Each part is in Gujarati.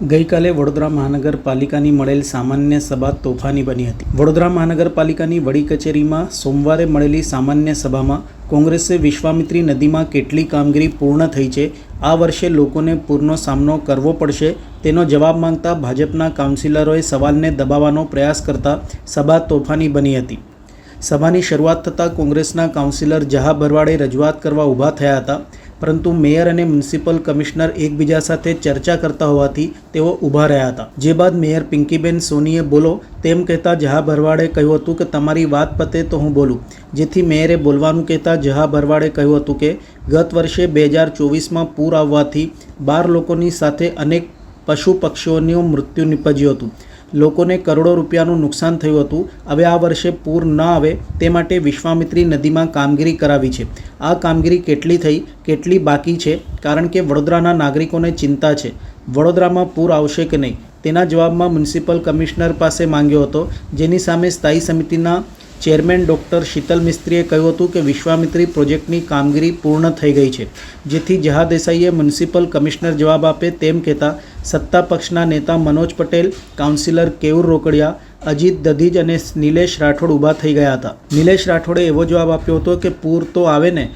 ગઈકાલે વડોદરા મહાનગરપાલિકાની મળેલ સામાન્ય સભા તોફાની બની હતી. વડોદરા મહાનગરપાલિકાની વડી કચેરીમાં સોમવારે મળેલી સામાન્ય સભામાં કોંગ્રેસે વિશ્વામિત્રી નદીમાં કેટલી કામગીરી પૂર્ણ થઈ છે, આ વર્ષે લોકોને પૂરનો સામનો કરવો પડશે, તેનો જવાબ માંગતા ભાજપના કાઉન્સિલરોએ સવાલને દબાવવાનો પ્રયાસ કરતા સભા તોફાની બની હતી. સભાની શરૂઆત થતાં કોંગ્રેસના કાઉન્સિલર જહા ભરવાડે રજૂઆત કરવા ઊભા થયા હતા. પરંતુ મેયર અને મ્યુનિસિપલ કમિશનર એકબીજા સાથે ચર્ચા કરતા હોવાથી તેઓ ઊભા રહ્યા હતા. જે બાદ મેયર પિંકીબેન સોનીએ બોલો, તેમ કહેતા જહા ભરવાડે કહ્યું હતું કે, તમારી વાત પતે તો હું બોલું. જેથી મેયરે બોલવાનું કહેતા જહા ભરવાડે કહ્યું હતું કે, ગત વર્ષે બે હજાર ચોવીસમાં પૂર આવવાથી બાર લોકોની સાથે અનેક પશુ પક્ષીઓનું મૃત્યુ નિપજ્યું હતું. લોકોને કરોડો રૂપિયાનું નુકસાન થયું હતું. હવે આ વર્ષે પૂર ન આવે તે માટે વિશ્વામિત્રી નદીમાં કામગીરી કરાવી છે. આ કામગીરી કેટલી થઈ, કેટલી બાકી છે? કારણ કે વડોદરાના નાગરિકોને ચિંતા છે. વડોદરામાં પૂર આવશે કે નહીં? તેના જવાબમાં મ્યુનિસિપલ કમિશનર પાસે માંગ્યો હતો, જેની સામે સ્થાયી સમિતિના ચેરમેન ડૉક્ટર શીતલ મિસ્ત્રીએ કહ્યું હતું કે વિશ્વામિત્રી પ્રોજેક્ટની કામગીરી પૂર્ણ થઈ ગઈ છે, જેથી જહા દેસાઈએ મ્યુનિસિપલ કમિશનર જવાબ આપે તેમ કહેતા સત્તા પક્ષના નેતા મનોજ પટેલ, કાઉન્સિલર કેવુર રોકડિયા, અજીત દધીજ અને નિલેશ રાઠોડ ઊભા થઈ ગયા હતા. નિલેશ રાઠોડે એવો જવાબ આપ્યો હતો કે પૂર તો આવે ને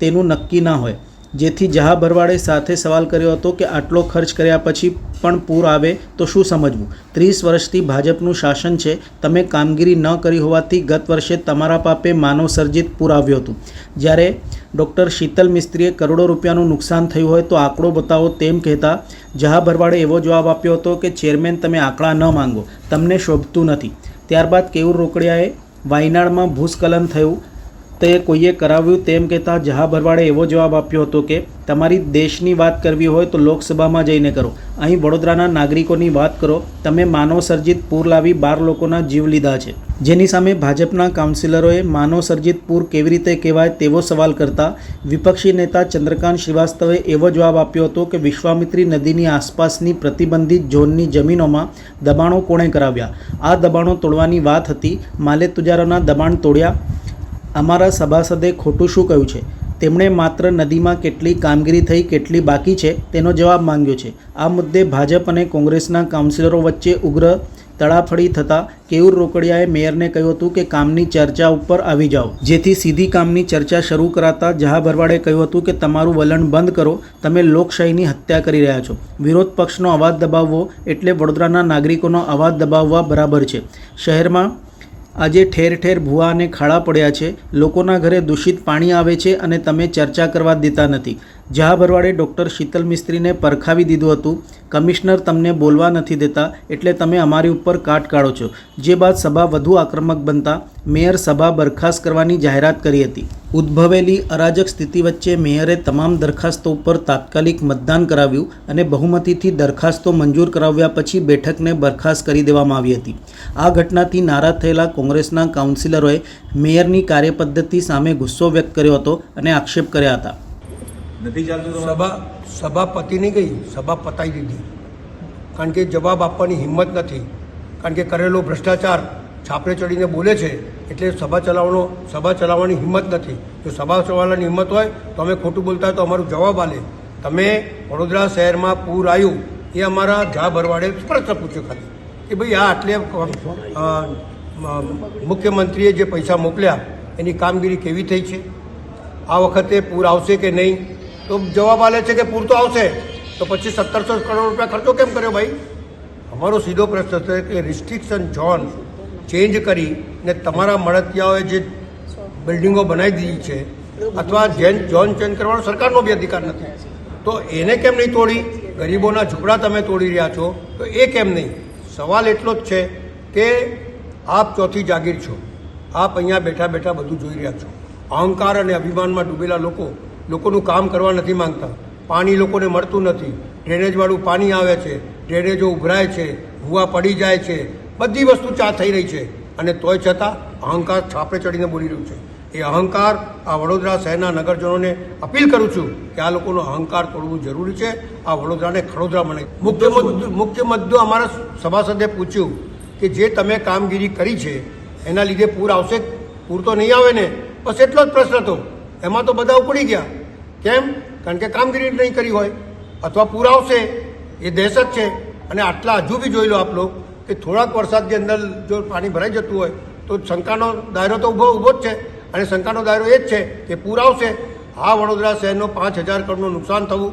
તેનું નક્કી ના હોય. જેથી જહા ભરવાડે સાથે સવાલ કર્યો હતો કે આટલો ખર્ચ કર્યા પછી પણ પૂર આવે તો શું સમજવું? ત્રીસ વર્ષથી ભાજપનું શાસન છે, તમે કામગીરી ન કરી હોવાથી ગત વર્ષે તમારા પાપે માનવ સર્જિત પૂર આવ્યું હતું. જ્યારે ડૉક્ટર શીતલ મિસ્ત્રીએ કરોડો રૂપિયાનું નુકસાન થયું હોય તો આંકડો બતાવો તેમ કહેતા જહા ભરવાડે એવો જવાબ આપ્યો હતો કે, ચેરમેન, તમે આંકડા ન માંગો. તમને શોભતું નથી. ત્યારબાદ કેવું રોકડિયાએ વાયનાડમાં ભૂસ્ખલન થયું. તે કોઈએ કરાવ્યું તેમ કહેતા જહા ભરવાડે એવો જવાબ આપ્યો હતો કે, તમારી દેશની વાત કરવી હોય તો લોકસભામાં જઈને કરો. અહીં વડોદરાના નાગરિકોની વાત કરો. તમે માનવ સર્જિત પૂર લાવી બાર લોકોના જીવ લીધા છે. જેની સામે ભાજપના કાઉન્સિલરોએ માનવ સર્જિત પૂર કેવી રીતે કહેવાય તેવો સવાલ કરતા વિપક્ષી નેતા ચંદ્રકાંત શ્રીવાસ્તવે એવો જવાબ આપ્યો હતો કે, વિશ્વામિત્રી નદીની આસપાસની પ્રતિબંધિત ઝોનની જમીનોમાં દબાણો કોણે કરાવ્યા? આ દબાણો તોડવાની વાત હતી. માલે તુજારોના દબાણ તોડ્યા. અમારા સભાસદે ખોટું શું કહ્યું છે? તેમણે માત્ર નદીમાં કેટલી કામગીરી થઈ, કેટલી બાકી છે તેનો જવાબ માંગ્યો છે. આ મુદ્દે ભાજપ અને કોંગ્રેસના કાઉન્સિલરો વચ્ચે ઉગ્ર તડાફડી થતાં કેયુર રોકડિયાએ મેયરને કહ્યું હતું કે કામની ચર્ચા ઉપર આવી જાઓ. જેથી સીધી કામની ચર્ચા શરૂ કરાતા જહા ભરવાડે કહ્યું હતું કે તમારું વલણ બંધ કરો, તમે લોકશાહીની હત્યા કરી રહ્યા છો. વિરોધ પક્ષનો અવાજ દબાવવો એટલે વડોદરાના નાગરિકોનો અવાજ દબાવવા બરાબર છે. શહેરમાં આજે ઠેર ઠેર ભૂવા અને ખાડા પડ્યા છે. લોકોના ઘરે દૂષિત પાણી આવે છે અને તમે ચર્ચા કરવા દેતા નથી. જહા ભરવાડે ડૉક્ટર શીતલ મિસ્ત્રીને પરખાવી દીધું હતું. કમિશનર તમને બોલવા નથી દેતા, એટલે તમે અમારી ઉપર કાટ કાઢો છો. જે બાદ સભા વધુ આક્રમક બનતા, મેયર સભા બરખાસ્ત કરવાની જાહેરાત કરી હતી. ઉદ્ભવેલી અરાજક સ્થિતિ વચ્ચે મેયરે તમામ દરખાસ્તો ઉપર તાત્કાલિક મતદાન કરાવ્યું અને બહુમતીથી દરખાસ્તો મંજૂર કરાવ્યા પછી બેઠકને બરખાસ્ત કરી દેવામાં આવી હતી. આ ઘટનાથી નારાજ થયેલા કોંગ્રેસના કાઉન્સિલરોએ મેયરની કાર્યપદ્ધતિ સામે ગુસ્સો વ્યક્ત કર્યો હતો અને આક્ષેપ કર્યા હતા. નથી ચાલતું સભા સભા પતી નહીં ગઈ, સભા પતાવી દીધી. કારણ કે જવાબ આપવાની હિંમત નથી. કારણ કે કરેલો ભ્રષ્ટાચાર છાપરે ચડીને બોલે છે, એટલે સભા ચલાવવાનો, સભા ચલાવવાની હિંમત નથી. જો સભા ચલાવવાની હિંમત હોય, તો અમે ખોટું બોલતા હોય તો અમારું જવાબ આલે. તમે વડોદરા શહેરમાં પૂર આવ્યું એ અમારા જા ભરવાડે પ્રશ્ન પૂછ્યો ખાલી. કે ભાઈ આ આટલે મુખ્યમંત્રીએ જે પૈસા મોકલ્યા, એની કામગીરી કેવી થઈ છે? આ વખતે પૂર આવશે કે નહીં? તો જવાબ આલે છે કે પૂરતો આવશે. તો પછી સત્તરસો કરોડ રૂપિયા ખર્ચો કેમ કર્યો ભાઈ? અમારો સીધો પ્રશ્ન છે કે રિસ્ટ્રિક્શન ઝોન ચેન્જ કરી ને તમારા મળતિયાઓએ જે બિલ્ડિંગો બનાવી દીધી છે, અથવા જેન ઝોન ચેન્જ કરવાનો સરકારનો બી અધિકાર નથી. તો એને કેમ નહીં તોડી? ગરીબોના ઝૂંપડા તમે તોડી રહ્યા છો, તો એ કેમ નહીં? સવાલ એટલો જ છે કે આપ ચોથી જાગીર છો. આપ અહીંયા બેઠા બેઠા બધું જોઈ રહ્યા છો. અહંકાર અને અભિમાનમાં ડૂબેલા લોકો લોકોનું કામ કરવા નથી માંગતા. પાણી લોકોને મળતું નથી. ડ્રેનેજવાળું પાણી આવે છે. ડ્રેનેજો ઉભરાય છે. ભૂવા પડી જાય છે. બધી વસ્તુ ચા થઈ રહી છે. અને તોય છતાં અહંકાર છાપરે ચડીને બોલી રહ્યું છે. એ અહંકાર આ વડોદરા શહેરના નગરજનોને અપીલ કરું છું કે આ લોકોનો અહંકાર તોડવું જરૂરી છે. આ વડોદરાને ખડોદરા બને મુખ્ય મુદ્દો મુખ્ય મુદ્દો અમારા સભાસદે પૂછ્યું કે જે તમે કામગીરી કરી છે એના લીધે પૂર આવશે? પૂર તો નહીં આવે ને? બસ એટલો જ પ્રશ્ન હતો. એમાં તો બધા ઉપડી ગયા. કેમ? કારણ કે કામગીરી નહીં કરી હોય. અથવા પુરાવશે. એ દહેશત છે. અને આટલા હજુ બી જોઈ લો આપ લોકો કે થોડાક વરસાદની અંદર જો પાણી ભરાઈ જતું હોય, તો શંકાનો દાયરો તો ઊભો ઊભો જ છે. અને શંકાનો દાયરો એ જ છે કે પૂર આવશે આ વડોદરા શહેરનો પાંચ હજાર કરોડનું નુકસાન થવું.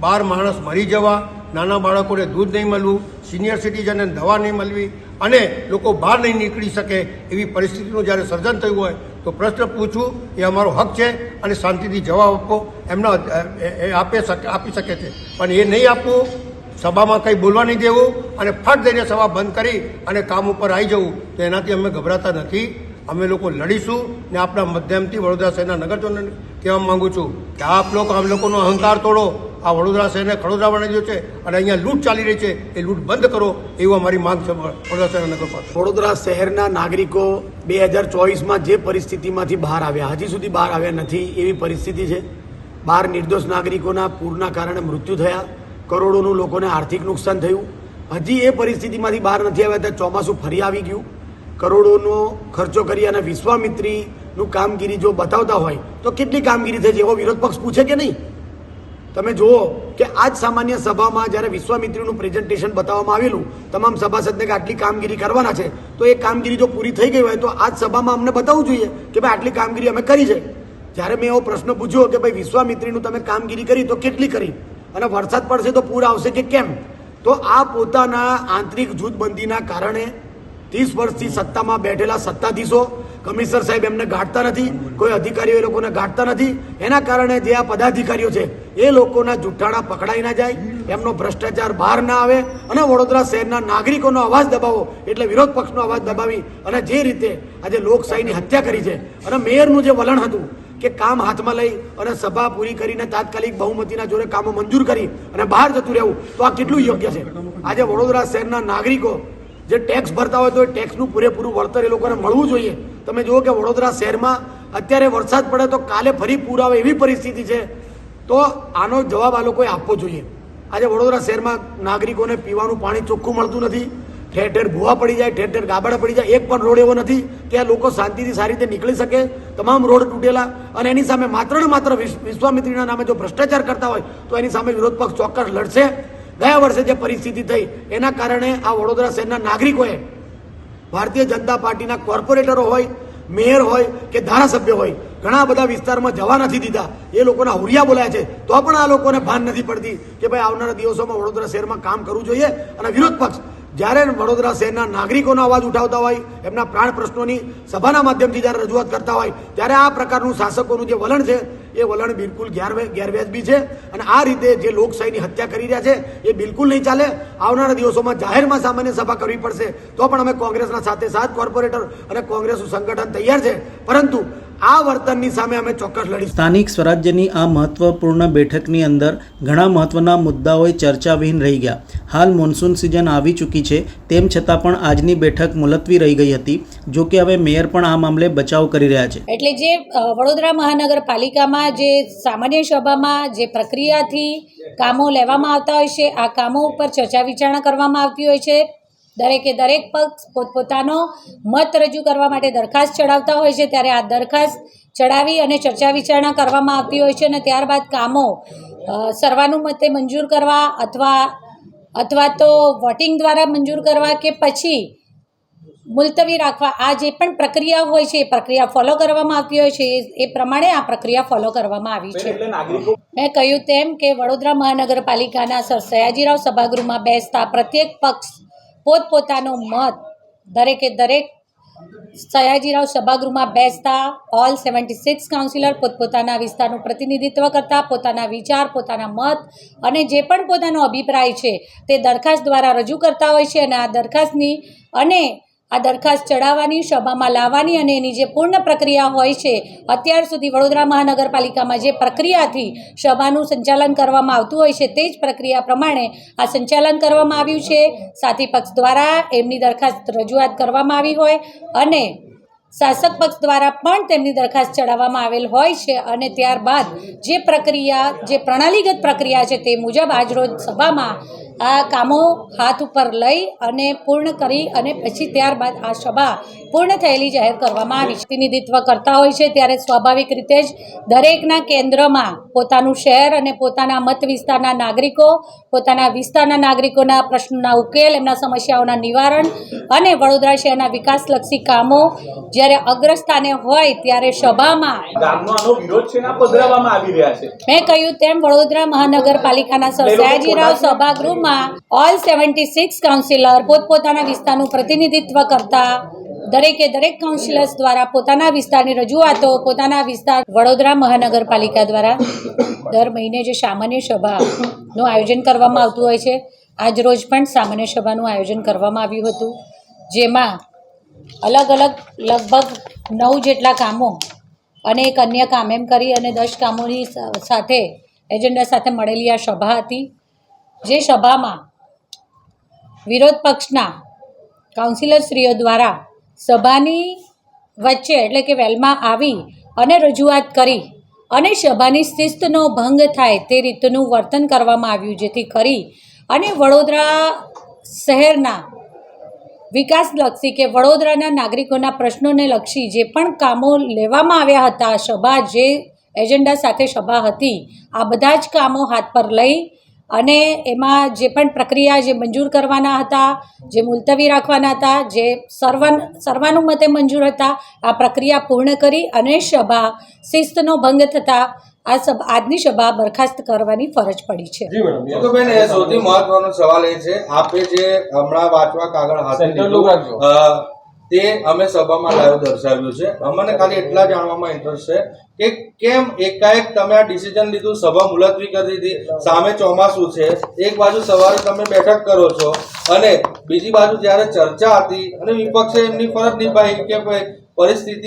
બાર માણસ મરી જવા, નાના બાળકોને દૂધ નહીં મળવું, સિનિયર સિટીઝનને દવા નહીં મળવી, અને લોકો બહાર નહીં નીકળી શકે એવી પરિસ્થિતિનું જ્યારે સર્જન થયું હોય તો પ્રશ્ન પૂછવું એ અમારો હક છે અને શાંતિથી જવાબ આપો. એમના આપે આપી શકે છે. પણ એ નહીં આપવું, સભામાં કંઈ બોલવા નહીં દેવું અને ફટ દઈને સભા બંધ કરી અને કામ ઉપર આવી જવું, તો એનાથી અમે ગભરાતા નથી. અમે લોકો લડીશું ને આપણા માધ્યમથી વડોદરા શહેરના નગરજનોને કહેવા માંગુ છું કે આપ લોકો આમ લોકોનો અહંકાર તોડો. આ વડોદરા શહેરને ખડોદરા બનાવી દીધો છે અને અહીંયા લૂંટ ચાલી રહી છે. એ લૂંટ બંધ કરો એવું અમારી માંગ છે વડોદરા શહેરના નગરપાલિકા વડોદરા શહેરના નાગરિકો બે હજાર ચોવીસમાં જે પરિસ્થિતિમાંથી બહાર આવ્યા, હજી સુધી બહાર આવ્યા નથી એવી પરિસ્થિતિ છે. બહાર નિર્દોષ નાગરિકોના પૂરના કારણે મૃત્યુ થયા. કરોડોનું લોકોને આર્થિક નુકસાન થયું. હજી એ પરિસ્થિતિમાંથી બહાર નથી આવ્યા ત્યાં ચોમાસું ફરી આવી ગયું. કરોડોનો ખર્ચો કરી અને વિશ્વામિત્રીનું કામગીરી જો બતાવતા હોય તો કેટલી કામગીરી થઈ છે? એવો વિરોધ પક્ષ પૂછે કે નહીં? તમે જુઓ કે આજ સામાન્ય સભામાં જ્યારે વિશ્વામિત્રીનું પ્રેઝન્ટેશન બતાવવામાં આવેલું, તમામ સભાસદને કે આટલી કામગીરી કરવાના છે, તો એ કામગીરી જો પૂરી થઈ ગઈ હોય તો આજ સભામાં અમને બતાવવું જોઈએ કે ભાઈ આટલી કામગીરી અમે કરી છે. જ્યારે મેં એવો પ્રશ્ન પૂછ્યો કે ભાઈ વિશ્વામિત્રીનું તમે કામગીરી કરી, તો કેટલી કરી? અને વરસાદ પડશે તો પૂર આવશે કે કેમ? તો આ પોતાના આંતરિક જૂથબંધીના કારણે ત્રીસ વર્ષથી સત્તામાં બેઠેલા સત્તાધીશો કમિશનર સાહેબ એમને ગાંઠતા નથી, કોઈ અધિકારીઓ એ લોકોને ગાંઠતા નથી. એના કારણે જે આ પદાધિકારીઓ છે, એ લોકોના જુઠ્ઠાણા પકડાઈ ના જાય, એમનો ભ્રષ્ટાચાર બહાર ના આવે અને વડોદરા શહેરના નાગરિકોનો અવાજ દબાવો એટલે વિરોધ પક્ષનો અવાજ દબાવી અને જે રીતે આજે લોકશાહીની હત્યા કરી છે અને મેયરનું જે વલણ હતું કે કામ હાથમાં લઈ અને સભા પૂરી કરીને તાત્કાલિક બહુમતીના જોડે કામો મંજૂર કરી અને બહાર જતું રહેવું, તો આ કેટલું યોગ્ય છે? આજે વડોદરા શહેરના નાગરિકો જે ટેક્સ ભરતા હોય તો એ ટેક્સનું પૂરેપૂરું વળતર એ લોકોને મળવું જોઈએ. તમે જુઓ કે વડોદરા શહેરમાં અત્યારે વરસાદ પડે તો કાલે ફરી પૂર આવે એવી પરિસ્થિતિ છે. તો આનો જવાબ આ લોકોએ આપવો જોઈએ. આજે વડોદરા શહેરમાં નાગરિકોને પીવાનું પાણી ચોખ્ખું મળતું નથી. ઠેર ઠેર ભૂવા પડી જાય, ઠેર ઠેર ગાબડા પડી જાય. એક પણ રોડ એવો નથી કે આ લોકો શાંતિથી સારી રીતે નીકળી શકે. તમામ રોડ તૂટેલા અને એની સામે માત્ર ને માત્ર વિશ્વામિત્રીના નામે જો ભ્રષ્ટાચાર કરતા હોય, તો એની સામે વિરોધ પક્ષ ચોક્કસ લડશે. ગયા વર્ષે જે પરિસ્થિતિ થઈ, એના કારણે આ વડોદરા શહેરના નાગરિકોએ ભારતીય જનતા પાર્ટીના કોર્પોરેટરો હોય, મેયર હોય કે ધારાસભ્ય હોય, ઘણા બધા વિસ્તારમાં જવા નથી દીધા. એ લોકોના હુરિયા બોલાય છે. તો પણ આ લોકોને ભાન નથી પડતી કે ભાઈ આવનારા દિવસોમાં વડોદરા શહેરમાં કામ કરવું જોઈએ અને વિરોધ પક્ષ જ્યારે વડોદરા શહેરના નાગરિકોનો અવાજ ઉઠાવતા હોય, એમના પ્રાણ પ્રશ્નોની સભાના માધ્યમથી જ્યારે રજૂઆત કરતા હોય, ત્યારે આ પ્રકારનું શાસકોનું જે વલણ છે એ વલણ બિલકુલ ગેરવે, ગેરવ્યાજબી છે અને આ રીતે જે લોકશાહીની હત્યા કરી રહ્યા છે, એ બિલકુલ નહીં ચાલે. આવનારા દિવસોમાં જાહેરમાં સામાન્ય સભા કરવી પડશે. તો પણ અમે કોંગ્રેસના સાથે સાથ કોર્પોરેટર અને કોંગ્રેસનું સંગઠન તૈયાર છે. પરંતુ આ વર્તનની સામે અમે ચોક્કસ લડી સ્થાનિક સ્વરાજ્યની આ મહત્વપૂર્ણ બેઠકની અંદર ઘણા મહત્વના મુદ્દાઓએ ચર્ચાવિહીન રહી ગયા. હાલ મોન્સૂન સિઝન આવી ચૂકી છે તેમ છતાં પણ આજની બેઠક મુલતવી રહી ગઈ હતી જો કે હવે મેયર પણ આ મામલે બચાવ કરી રહ્યા છે. એટલે જે વડોદરા મહાનગરપાલિકામાં જે સામાન્ય સભામાં જે પ્રક્રિયાથી કામો લેવામાં આવતા હોય છે આ કામો ઉપર ચર્ચા વિચારણા કરવામાં આવતી હોય છે. દરેકે દરેક પક્ષ પોતપોતાનો મત રજૂ કરવા માટે દરખાસ્ત ચડાવતા હોય છે. ત્યારે આ દરખાસ્ત ચડાવી અને ચર્ચા વિચારણા કરવામાં આવતી હોય છે અને ત્યારબાદ કામો સર્વાનુમતે મંજૂર કરવા અથવા અથવા તો વોટિંગ દ્વારા મંજૂર કરવા કે પછી મુલતવી રાખવા આ જે પણ પ્રક્રિયા હોય છે એ પ્રક્રિયા ફોલો કરવામાં આવતી હોય છે. એ- એ પ્રમાણે આ પ્રક્રિયા ફોલો કરવામાં આવી છે. મેં કહ્યું તેમ કે વડોદરા મહાનગરપાલિકાના સર સયાજીરાવ સભાગૃહમાં બેસતા પ્રત્યેક પક્ષ પોતપોતાનો મત દરેકે દરેક સયાજીરાવ સભાગૃહમાં બેસતા ઓલ સેવન્ટી સિક્સ કાઉન્સિલર પોતપોતાના વિસ્તારનું પ્રતિનિધિત્વ કરતા, પોતાના વિચાર, પોતાના મત અને જે પણ પોતાનો અભિપ્રાય છે તે દરખાસ્ત દ્વારા રજૂ કરતા હોય છે અને આ દરખાસ્તની અને આ દરખાસ્ત ચડાવવાની સભામાં લાવવાની અને એની જે પૂર્ણ પ્રક્રિયા હોય છે, અત્યાર સુધી વડોદરા મહાનગરપાલિકામાં જે પ્રક્રિયાથી સભાનું સંચાલન કરવામાં આવતું હોય છે, તે જ પ્રક્રિયા પ્રમાણે આ સંચાલન કરવામાં આવ્યું છે. સાથી પક્ષ દ્વારા એમની દરખાસ્ત રજૂઆત કરવામાં આવી હોય અને શાસક પક્ષ દ્વારા પણ તેમની દરખાસ્ત ચડાવવામાં આવેલ હોય છે અને ત્યારબાદ જે પ્રક્રિયા, જે પ્રણાલીગત પ્રક્રિયા છે તે મુજબ આજરોજ સભામાં આ કામો હાથ ઉપર લઈ અને પૂર્ણ કરી અને પછી ત્યારબાદ આ સભા પૂર્ણ થયેલી જાહેર કરવામાં આવી પ્રતિનિધિત્વ કરતા હોય છે ત્યારે સ્વાભાવિક રીતે જ દરેકના કેન્દ્રમાં પોતાનું શહેર અને પોતાના મત વિસ્તારના નાગરિકો, પોતાના વિસ્તારના નાગરિકોના પ્રશ્નોના ઉકેલ, એમના સમસ્યાઓના નિવારણ અને વડોદરા શહેરના વિકાસલક્ષી કામો જ્યારે અગ્રસ્થાને હોય ત્યારે સભામાં મેં કહ્યું તેમ વડોદરા મહાનગરપાલિકાના સયાજીરાવ સભાગૃહમાં ઓલ સેવન્ટી સિક્સ કાઉન્સિલર પોતપોતાના વિસ્તારનું પ્રતિનિધિત્વ કરતા દરેકે દરેક કાઉન્સિલર્સ દ્વારા પોતાના વિસ્તારની રજૂઆતો પોતાના વિસ્તાર વડોદરા મહાનગરપાલિકા દ્વારા દર મહિને જે સામાન્ય સભાનું આયોજન કરવામાં આવતું હોય છે આજ રોજ પણ સામાન્ય સભાનું આયોજન કરવામાં આવ્યું હતું જેમાં અલગ અલગ લગભગ નવ જેટલા કામો અને એક અન્ય કામ એમ કરી અને દસ કામોની સાથે એજન્ડા સાથે મળેલી આ સભા હતી, જે સભામાં વિરોધ પક્ષના કાઉન્સિલરશ્રીઓ દ્વારા સભાની વચ્ચે એટલે કે વેલમાં આવી અને રજૂઆત કરી અને સભાની શિસ્તનો ભંગ થાય તે રીતનું વર્તન કરવામાં આવ્યું, જેથી કરી અને વડોદરા શહેરના વિકાસલક્ષી કે વડોદરાના નાગરિકોના પ્રશ્નોને લક્ષી જે પણ કામો લેવામાં આવ્યા હતા, સભા જે એજન્ડા સાથે સભા હતી, આ બધા જ કામો હાથ પર લઈ અને એમાં જે પણ પ્રક્રિયા જે મંજૂર કરવાના હતા, જે મુલતવી રાખવાના હતા, જે સર્વન, સર્વાનુમતે મંજૂર હતા, આ પ્રક્રિયા પૂર્ણ કરી અને સભા શિસ્તનો ભંગ થતાં આ સભા આજની સભા બરખાસ્ત કરવાની ફરજ પડી છે. તો બેન એ સૌથી મહત્વનો સવાલ એ છે આપે જે હમણાં વાંચવા કાગળ હાથે લીધું તે અમે સભામાં લાઈવ દર્શાવ્યું છે. અમને ખાલી એટલા જાણવામાં ઇન્ટરેસ્ટ છે કે કેમ એકાએક તમે આ ડિસિઝન લીધું સભા મુલતવી કરી દીધી સામે ચોમાસું છે એક બાજુ સવારે તમે બેઠક કરો છો અને બીજી બાજુ જ્યારે ચર્ચા હતી અને વિપક્ષે એમની ફરજ નિભાવી કે ભાઈ પરિસ્થિતિ